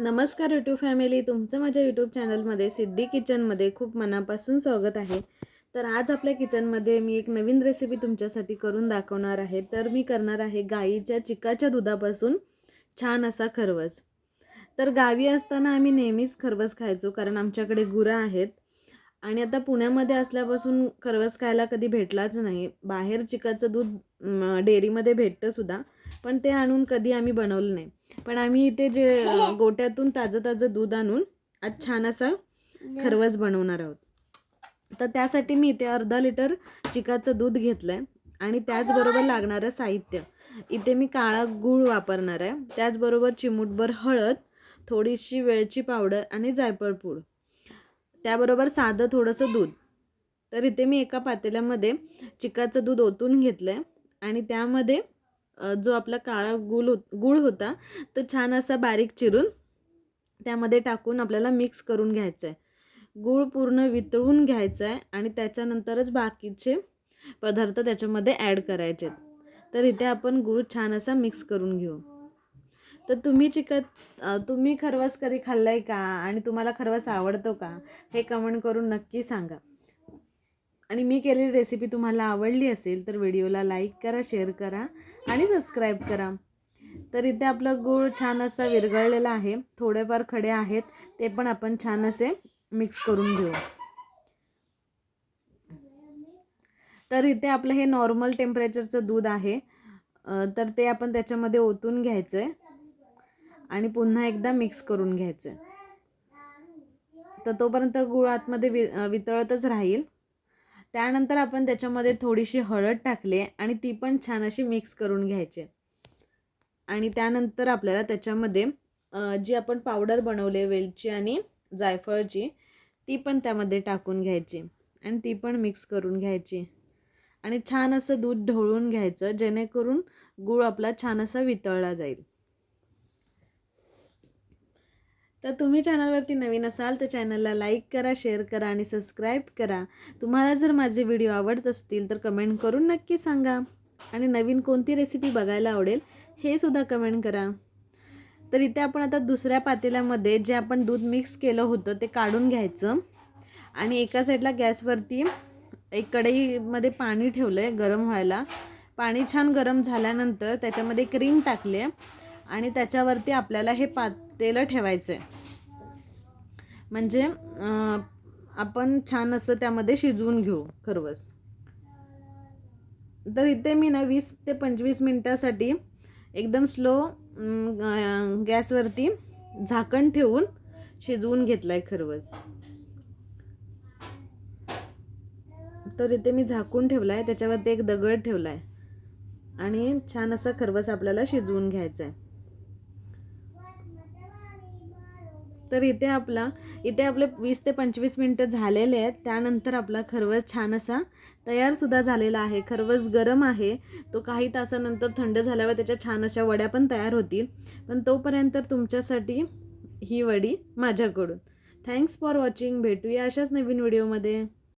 नमस्कार YouTube family तुमचं माझ्या यूट्यूब चॅनलमध्ये सिद्धी किचनमध्ये खूप मनापासून स्वागत आहे. तर आज आपल्या किचनमध्ये मी एक नवीन रेसिपी तुमच्यासाठी करून दाखवणार आहे. तर मी करणार आहे गाईच्या चिकाच्या दुधापासून छान असा खरवस. तर गावी असताना आम्ही नेहमीच खरवस खायचो कारण आमच्याकडे गुरं आहेत. आणि आता पुण्यामध्ये असल्यापासून खरवस खायला कधी भेटलाच नाही. बाहेर चिकाचं दूध डेअरीमध्ये भेटतं सुद्धा. पण ते आणून कधी आम्ही बनवलं नाही. पण आम्ही इथे जे गोट्यातून ताजं ताजं दूध आणून आज छान असा खरवस बनवणार आहोत. तर त्यासाठी मी इथे अर्धा लिटर चिकाचं दूध घेतलं आहे आणि त्याचबरोबर लागणारं साहित्य. इथे मी काळा गूळ वापरणार आहे. त्याचबरोबर चिमूटभर हळद थोडीशी वेलची पावडर आणि जायफळ पूड. त्याबरोबर साधं थोडंसं दूध. तर इथे मी एका पातेल्यामध्ये चिकाचं दूध ओतून घेतलं आहे आणि त्यामध्ये जो आपला काळा गुळ होत गुळ होता तो छान असा बारीक चिरून त्यामध्ये टाकून आपल्याला मिक्स करून घ्यायचं आहे गूळ पूर्ण वितळून घ्यायचं आहे आणि त्याच्यानंतरच बाकीचे पदार्थ त्याच्यामध्ये ॲड करायचे आहेत तर इथे आपण गूळ छान असा मिक्स करून घेऊ. तर तुम्ही चिकत तुम्ही खरवस कधी खाल्लं आहे का? आणि तुम्हाला खरवस आवडतो का? हे कमेंट करून नक्की सांगा. आणि मी केलेली रेसिपी तुम्हाला आवडली असेल तर व्हिडिओला लाईक करा शेअर करा आणि सबस्क्राईब करा. तर इथे आपलं गूळ छान असा विरघळलेला आहे. थोडेफार खडे आहेत ते पण आपण छान असे मिक्स करून घेऊ. तर इथे आपलं हे नॉर्मल टेम्परेचरचं दूध आहे. तर ते आपण त्याच्यामध्ये ओतून घ्यायचं आहे आणि पुन्हा एकदा मिक्स करून घ्यायचं आहे तर तोपर्यंत गूळ आतमध्ये वि वितळतच राहील. त्यानंतर आपण त्याच्यामध्ये थोडीशी हळद टाकली आणि ती पण छान अशी मिक्स करून घ्यायची आणि त्यानंतर आपल्याला त्याच्यामध्ये जी आपण पावडर बनवली वेलची आणि जायफळची ती पण त्यामध्ये टाकून घ्यायची आणि ती पण मिक्स करून घ्यायची. आणि छान असं दूध ढवळून घ्यायचं जेणेकरून गूळ आपला छान असा वितळला जाईल. तर तुम्ही चॅनलवरती नवीन असाल तर चॅनलला लाईक करा शेअर करा आणि सबस्क्राईब करा. तुम्हाला जर माझे व्हिडिओ आवडत असतील तर कमेंट करून नक्की सांगा. आणि नवीन कोणती रेसिपी बघायला आवडेल हे सुद्धा कमेंट करा. तर इथे आपण आता दुसऱ्या पातेल्यामध्ये जे आपण दूध मिक्स केलं होतं ते काढून घ्यायचं. आणि एका साईडला गॅसवरती एक कढईमध्ये पाणी ठेवलं आहे गरम व्हायला. पाणी छान गरम झाल्यानंतर त्याच्यामध्ये क्रीम टाकले आणि त्याच्यावरती आपल्याला हे पातेलं ठेवायचं आहे म्हणजे आपण छान असं त्यामध्ये शिजवून घेऊ खरवस. तर इथे मी ना वीस ते पंचवीस मिनटासाठी एकदम स्लो गॅसवरती झाकण ठेवून शिजवून घेतलं आहे खरवस. तर इथे मी झाकून ठेवला आहे त्याच्यावरती एक दगड ठेवला आहे आणि छान असा खरवस आपल्याला शिजवून घ्यायचा आहे तर इथे आपला इथे आपले वीस ते पंचवीस मिनटं झालेले आहेत. त्यानंतर आपला खरवस छान असा तयारसुद्धा झालेला आहे. खरवस गरम आहे. तो काही तासानंतर थंड झाल्यावर त्याच्या छान अशा वड्या पण तयार होतील. पण तोपर्यंत तुमच्यासाठी ही वडी माझ्याकडून. थँक्स फॉर वॉचिंग भेटूया अशाच नवीन व्हिडिओमध्ये.